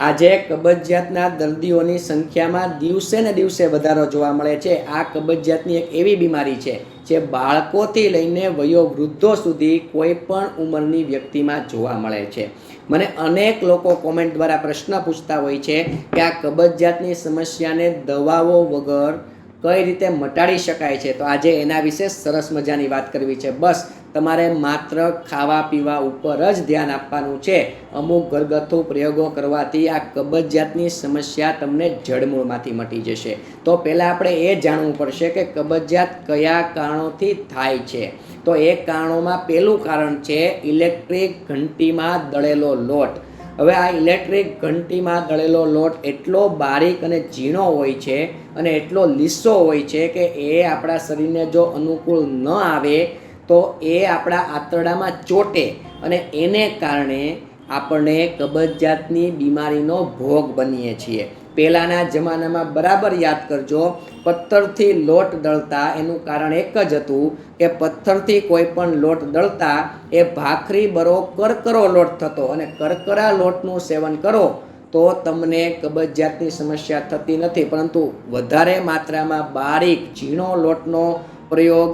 આજે કબજિયાતના દર્દીઓની સંખ્યામાં દિવસે ને દિવસે વધારો જોવા મળે છે. આ કબજિયાતની એક એવી બીમારી છે જે બાળકોથી લઈને વયોવૃદ્ધો સુધી કોઈ પણ ઉંમરની વ્યક્તિમાં જોવા મળે છે. મને અનેક લોકો કોમેન્ટ દ્વારા પ્રશ્ન પૂછતા હોય છે કે આ કબજિયાતની સમસ્યાને દવાઓ વગર કઈ રીતે મટાડી શકાય છે? તો આજે એના વિશે સરસ મજાની વાત કરવી છે. બસ તમારે માત્ર ખાવા પીવા ઉપર જ ધ્યાન આપવાનું છે. અમુક ઘરગથ્થુ પ્રયોગો કરવાથી આ કબજિયાતની સમસ્યા તમને જડમૂળમાંથી મટી જશે. તો પહેલાં આપણે એ જાણવું પડશે કે કબજિયાત કયા કારણોથી થાય છે. તો એ કારણોમાં પહેલું કારણ છે ઇલેક્ટ્રિક ઘંટીમાં દળેલો લોટ. હવે આ ઇલેક્ટ્રિક ઘંટીમાં દળેલો લોટ એટલો બારીક અને ઝીણો હોય છે અને એટલો લીસો હોય છે કે એ આપણા શરીરને જો અનુકૂળ ન આવે તો એ આપણા આંતરડામાં ચોટે અને એને કારણે આપણને કબજિયાતની બીમારીનો ભોગ બનીએ છીએ. પહેલાંના જમાનામાં બરાબર યાદ કરજો, પથ્થરથી લોટ દળતા એનું કારણ એક જ હતું કે પથ્થરથી કોઈ પણ લોટ દળતા એ ભાખરી બરો કરકરો લોટ થતો અને કરકરા લોટનું સેવન કરો તો તમને કબજિયાતની સમસ્યા થતી નથી. પરંતુ વધારે માત્રામાં બારીક ઝીણો લોટનો પ્રયોગ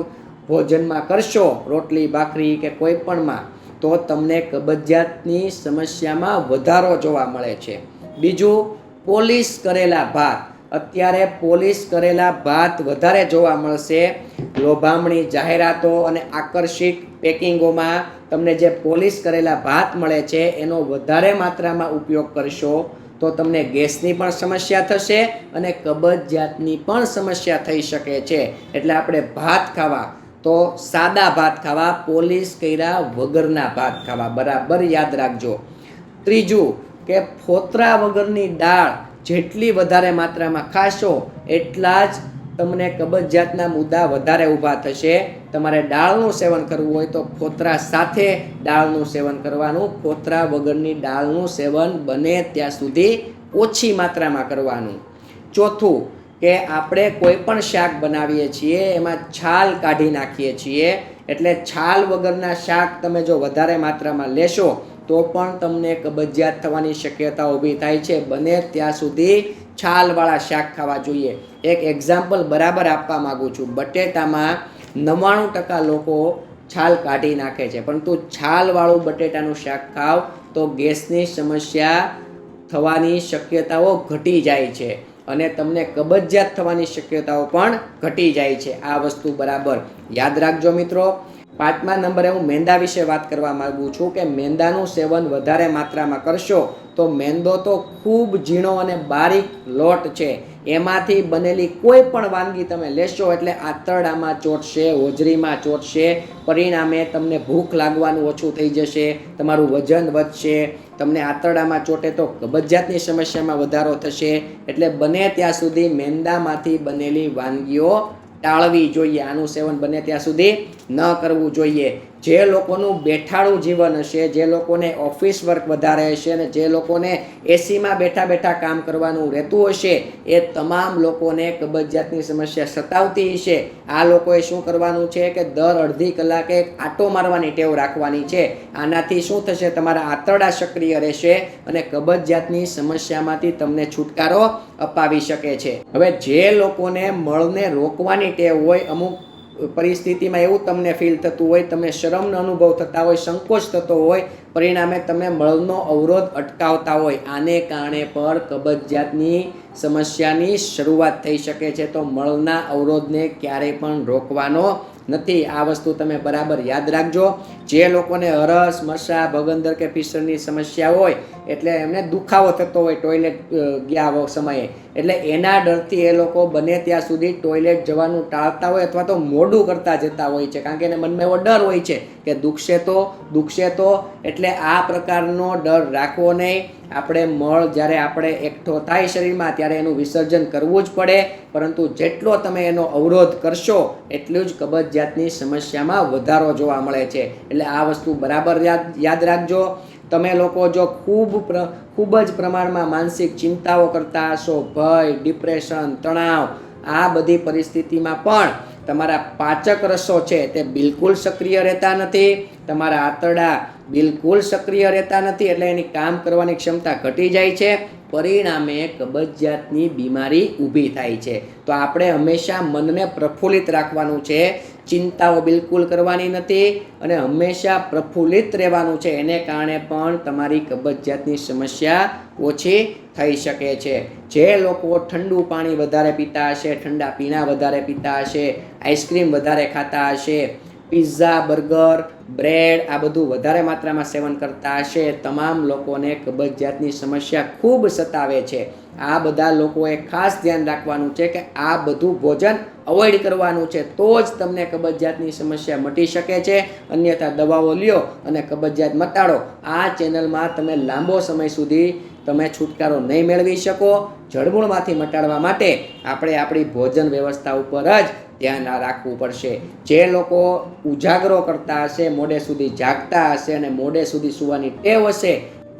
ભોજનમાં કરશો, રોટલી, ભાખરી કે કોઈ પણમાં તો તમને કબજિયાતની સમસ્યામાં વધારો જોવા મળે છે. બીજું પોલિશ કરેલા ભાત. અત્યારે પોલિશ કરેલા ભાત વધારે જોવા મળશે. લોભામણી જાહેરાતો અને આકર્ષિત પેકિંગોમાં તમને જે પોલિશ કરેલા ભાત મળે છે, એનો વધારે માત્રામાં ઉપયોગ કરશો, તો તમને ગેસની પણ સમસ્યા થશે અને કબજિયાતની પણ સમસ્યા થઈ શકે છે. એટલે આપણે ભાત ખાવા તો સાદા ભાત ખાવા, પોલીસ કર્યા વગરના ભાત ખાવા. બરાબર યાદ રાખજો. ત્રીજું કે ફોતરા વગરની દાળ જેટલી વધારે માત્રામાં ખાશો એટલા જ તમને કબજિયાતના મુદ્દા વધારે ઊભા થશે. તમારે દાળનું સેવન કરવું હોય તો ફોતરા સાથે દાળનું સેવન કરવાનું. ફોતરા વગરની દાળનું સેવન બને ત્યાં સુધી ઓછી માત્રામાં કરવાનું. ચોથું કે આપણે કોઈ પણ શાક બનાવીએ છીએ, એમાં છાલ કાઢી નાખીએ છીએ. એટલે છાલ વગરના શાક તમે જો વધારે માત્રામાં લેશો, તો પણ તમને કબજિયાત થવાની શક્યતા ઊભી થાય છે. બને ત્યાં સુધી છાલવાળા શાક ખાવા જોઈએ. એક એક્ઝામ્પલ બરાબર આપવા માગું છું. બટેટામાં નવ્વાણું ટકા લોકો છાલ કાઢી નાખે છે. પરંતુ છાલવાળું બટેટાનું શાક ખાવ તો ગેસની સમસ્યા થવાની શક્યતાઓ ઘટી જાય છે. અને તમને કબજિયાત થવાની શક્યતાઓ પણ ઘટી જાય છે. આ વસ્તુ બરાબર યાદ રાખજો મિત્રો. પાંચમા નંબરે હું મેંદા વિશે વાત કરવા માગું છું કે મેંદાનું સેવન વધારે માત્રામાં કરશો તો મેંદો તો ખૂબ ઝીણો અને બારીક લોટ છે. એમાંથી બનેલી કોઈ પણ વાનગી તમે લેશો એટલે આંતરડામાં ચોટશે હોજરીમાં ચોટશે, પરિણામે તમને ભૂખ લાગવાનું ઓછું થઈ જશે, તમારું વજન વધશે, તમને આંતરડામાં ચોટે તો કબજિયાતની સમસ્યામાં વધારો થશે. એટલે બને ત્યાં સુધી મેંદામાંથી બનેલી વાનગીઓ ટાળવી જોઈએ. આનું સેવન બને ત્યાં સુધી ન કરવું જોઈએ. જે લોકોનું બેઠાળું જીવન હશે, જે લોકોને ઓફિસ વર્ક વધારે હશે અને જે લોકોને એસીમાં બેઠા બેઠા કામ કરવાનું રહેતું હશે, એ તમામ લોકોને કબજિયાતની સમસ્યા સતાવતી હશે. આ લોકોએ શું કરવાનું છે કે દર અડધી કલાકે એક આટો મારવાની ટેવ રાખવાની છે. આનાથી શું થશે? તમારા આંતરડા સક્રિય રહેશે અને કબજિયાતની સમસ્યામાંથી તમને છુટકારો અપાવી શકે છે. હવે જે લોકોને મળને રોકવાની ટેવ હોય, અમુક પરિસ્થિતિમાં એવું તમને ફીલ થતું હોય તમે શરમનો અનુભવ થતા હોય, સંકોચ થતો હોય, પરિણામે તમે મળનો અવરોધ અટકાવતા હોય. આને કારણે પણ કબજિયાતની સમસ્યાની શરૂઆત થઈ શકે છે. તો મળના અવરોધને ક્યારેય પણ રોકવાનો નથી. આ વસ્તુ તમે બરાબર યાદ રાખજો. જે લોકોને હરસ મસા ભગંદર કે ફિશરની સમસ્યા હોય, એટલે એમને દુખાવો થતો હોય ટોયલેટ ગયા સમયે. એટલે એના ડરથી એ લોકો બને ત્યાં સુધી ટોયલેટ જવાનું ટાળતા હોય અથવા તો મોડું કરતા જતા હોય છે. કારણ કે એને મનમાં એવો ડર હોય છે કે દુખશે તો દુખશે તો. એટલે આ પ્રકારનો ડર રાખવો નહીં. આપણે મળ જ્યારે આપણે એકઠો થાય શરીરમાં, ત્યારે એનું વિસર્જન કરવું જ પડે. પરંતુ જેટલો તમે એનો અવરોધ કરશો, એટલું જ કબજિયાતની સમસ્યામાં વધારો જોવા મળે છે. એટલે આ વસ્તુ બરાબર યાદ યાદ રાખજો. તમે લોકો જો ખૂબ ખૂબ જ પ્રમાણમાં માનસિક ચિંતાઓ કરતા હશો, ભય, ડિપ્રેશન, તણાવ, આ બધી પરિસ્થિતિમાં પણ તમારા પાચક રસો છે તે બિલકુલ સક્રિય રહેતા નથી. તમારા આંતરડા બિલકુલ સક્રિય રહેતા નથી એટલે એની કામ કરવાની ક્ષમતા ઘટી જાય છે. પરિણામે કબજિયાતની બીમારી ઊભી થાય છે. તો આપણે હંમેશા મનને પ્રફુલ્લિત રાખવાનું છે. ચિંતાઓ બિલકુલ કરવાની નથી અને હંમેશા પ્રફુલ્લિત રહેવાનું છે. એને કારણે પણ તમારી કબજિયાતની સમસ્યા ઓછી થઈ શકે છે. જે લોકો ઠંડુ પાણી વધારે પીતા હશે, ઠંડા પીણા વધારે પીતા હશે, આઈસ્ક્રીમ વધારે ખાતા હશે પિઝા, બર્ગર, બ્રેડ આ બધું વધારે માત્રામાં સેવન કરતા હશે. તમામ લોકોને કબજિયાતની સમસ્યા ખૂબ સતાવે છે. આ બધા લોકોએ ખાસ ધ્યાન રાખવાનું છે કે આ બધું ભોજન અવોઇડ કરવાનું છે. તો જ તમને કબજિયાતની સમસ્યા મટી શકે છે. અન્યથા દવાઓ લ્યો અને કબજિયાત મટાડો. આ ચેનલમાં તમે લાંબો સમય સુધી તમે છુટકારો નહીં મેળવી શકો. જળમૂળમાંથી મટાડવા માટે આપણે આપણી ભોજન વ્યવસ્થા ઉપર જ ધ્યાન રાખવું પડશે. જે લોકો ઉજાગરો કરતા હશે, મોડે સુધી જાગતા હશે અને મોડે સુધી સૂવાની ટેવ હશે,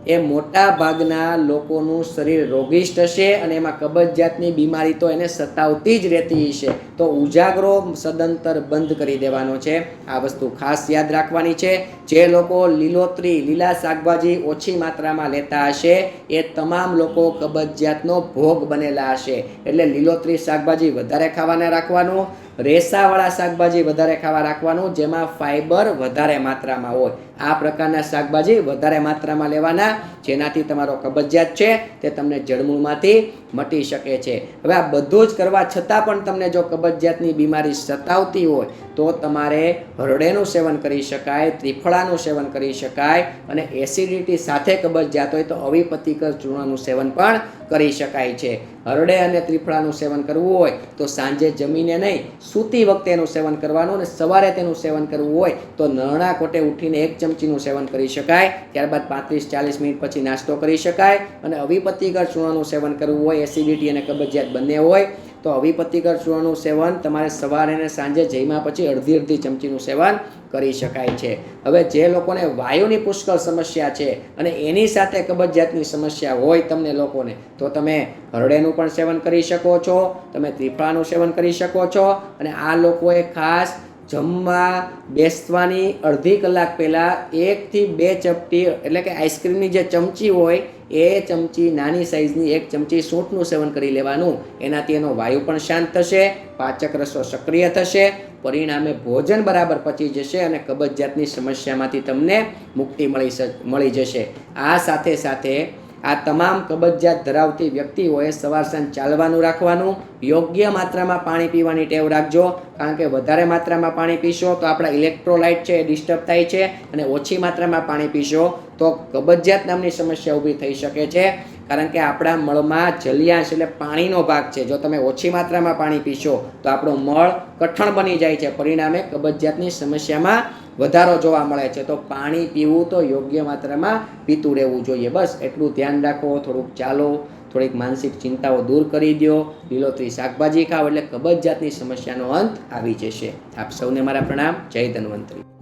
એ મોટા ભાગના લોકોનું શરીર રોગિષ્ટ હશે અને એમાં કબજિયાતની બીમારી તો એને સતાવતી જ રહેતી છે તો ઉજાગરો સદંતર બંધ કરી દેવાનો છે. આ વસ્તુ ખાસ યાદ રાખવાની છે. જે લોકો લીલોતરી, લીલા શાકભાજી ઓછી માત્રામાં લેતા હશે, એ તમામ લોકો કબજિયાતનો ભોગ બનેલા હશે. એટલે લીલોતરી શાકભાજી વધારે ખાવાના રાખવાનું રેસાવાળા શાકભાજી વધારે ખાવા રાખવાનું, જેમાં ફાઈબર વધારે માત્રામાં હોય. આ પ્રકારના શાકભાજી વધારે માત્રામાં લેવાના, જેનાથી તમારો કબજિયાત છે, તે તમને જળમૂળમાંથી મટી શકે છે. હવે આ બધું જ કરવા છતાં પણ તમને જો કબજિયાતની બીમારી સતાવતી હોય, તો તમારે હરડેનું સેવન કરી શકાય, ત્રિફળાનું સેવન કરી શકાય, અને એસિડિટી સાથે કબજિયાત હોય તો અવિપતિકર ચૂર્ણનું સેવન પણ કરી શકાય છે. હરડે અને ત્રિફળાનું સેવન કરવું હોય તો સાંજે જમીને નહીં, સૂતી વખતે એનું સેવન કરવાનું અને સવારે તેનું સેવન કરવું હોય તો નરણા કોટે ઉઠીને એક ચમચીનું સેવન કરી શકાય. ત્યારબાદ પાંત્રીસ ચાલીસ મિનિટ પછી નાસ્તો કરી શકાય અને અવિપતિકર ચૂર્ણનું સેવન કરવું હોય એસિડિટી અને કબજિયાત બંને હોય તો અવિપતિકર ચૂર્ણનું સેવન તમારે સવારે અને સાંજે જમ્યા પછી અડધી અડધી ચમચીનું સેવન કરી શકાય છે. હવે જે લોકોને વાયુની પુષ્કળ સમસ્યા છે અને એની સાથે કબજિયાતની સમસ્યા હોય તમને લોકોને, તો તમે હરડેનું પણ સેવન કરી શકો છો, તમે ત્રિફળાનું સેવન કરી શકો છો અને આ લોકોએ ખાસ જમવા બેસવાની અડધી કલાક પહેલાં એકથી બે ચપટી, એટલે કે આઈસ્ક્રીમની જે ચમચી હોય, એ ચમચી નાની સાઇઝની એક ચમચી સૂંઠનું સેવન કરી લેવાનું. એનાથી એનો વાયુ પણ શાંત થશે, પાચક રસો સક્રિય થશે પરિણામે ભોજન બરાબર પચી જશે અને કબજિયાતની સમસ્યામાંથી તમને મુક્તિ મળી મળી જશે. આ સાથે સાથે આ તમામ કબજિયાત ધરાવતી વ્યક્તિઓએ સવાર સાંજ ચાલવાનું રાખવાનું, યોગ્ય માત્રામાં પાણી પીવાની ટેવ રાખજો, કારણ કે વધારે માત્રામાં પાણી પીશો તો આપણા ઇલેક્ટ્રોલાઇટ છે એ ડિસ્ટર્બ થાય છે અને ઓછી માત્રામાં પાણી પીશો તો કબજિયાત નામની સમસ્યા ઊભી થઈ શકે છે. કારણ કે આપણા મળમાં જલિયાંશ એટલે પાણીનો ભાગ છે. જો તમે ઓછી માત્રામાં પાણી પીશો, તો આપણો મળ કઠણ બની જાય છે. પરિણામે કબજિયાતની સમસ્યામાં વધારો જોવા મળે છે. તો પાણી પીવું તો યોગ્ય માત્રામાં પીતું રહેવું જોઈએ. બસ એટલું ધ્યાન રાખો, થોડુંક ચાલો, થોડીક માનસિક ચિંતાઓ દૂર કરી દો. લીલોતરી શાકભાજી ખાઓ એટલે કબજિયાતની સમસ્યાનો અંત આવી જશે. આપ સૌને મારા પ્રણામ. જય ધન્વંતરી.